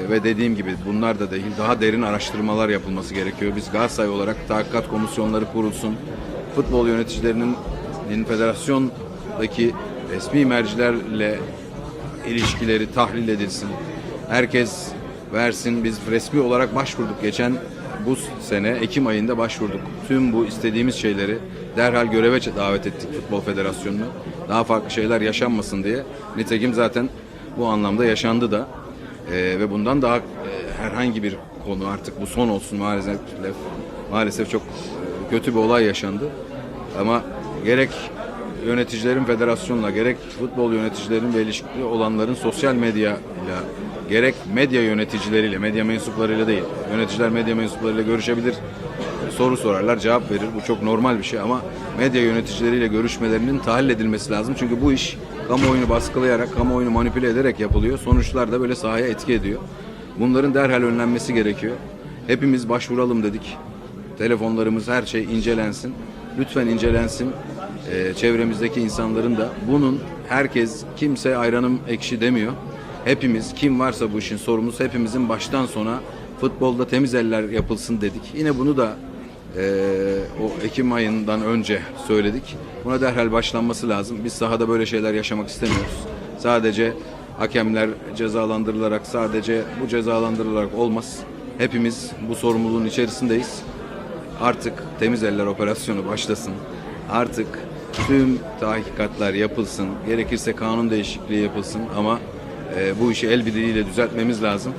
Ve dediğim gibi bunlar da değil daha derin araştırmalar yapılması gerekiyor. Biz Galatasaray olarak tahakkuk komisyonları kurulsun. Futbol yöneticilerinin federasyondaki resmi mercilerle ilişkileri tahlil edilsin. Herkes versin. Biz resmi olarak başvurduk. Geçen bu sene Ekim ayında başvurduk. Tüm bu istediğimiz şeyleri derhal göreve davet ettik Futbol Federasyonu'nu. Daha farklı şeyler yaşanmasın diye. Nitekim zaten bu anlamda yaşandı da. Ee, ve bundan daha e, herhangi bir konu artık bu son olsun maalesef maalesef çok e, kötü bir olay yaşandı. Ama gerek yöneticilerin federasyonla gerek futbol yöneticilerin ve ilişkili olanların sosyal medya ile gerek medya yöneticileriyle, medya mensuplarıyla değil. Yöneticiler medya mensuplarıyla görüşebilir, soru sorarlar, cevap verir. Bu çok normal bir şey ama medya yöneticileriyle görüşmelerinin tahlil edilmesi lazım. Çünkü bu iş kamuoyunu baskılayarak, kamuoyunu manipüle ederek yapılıyor. Sonuçlar da böyle sahaya etki ediyor. Bunların derhal önlenmesi gerekiyor. Hepimiz başvuralım dedik. Telefonlarımız her şey incelensin. Lütfen incelensin. Ee, çevremizdeki insanların da bunun herkes kimse ayranım ekşi demiyor. Hepimiz kim varsa bu işin sorumlusu hepimizin baştan sona futbolda temiz eller yapılsın dedik. Yine bunu da ee, o Ekim ayından önce söyledik. Buna derhal başlanması lazım. Biz sahada böyle şeyler yaşamak istemiyoruz. Sadece hakemler cezalandırılarak, sadece bu cezalandırılarak olmaz. Hepimiz bu sorumluluğun içerisindeyiz. Artık temiz eller operasyonu başlasın. Artık tüm tahkikatlar yapılsın. Gerekirse kanun değişikliği yapılsın ama e, bu işi el birliğiyle düzeltmemiz lazım.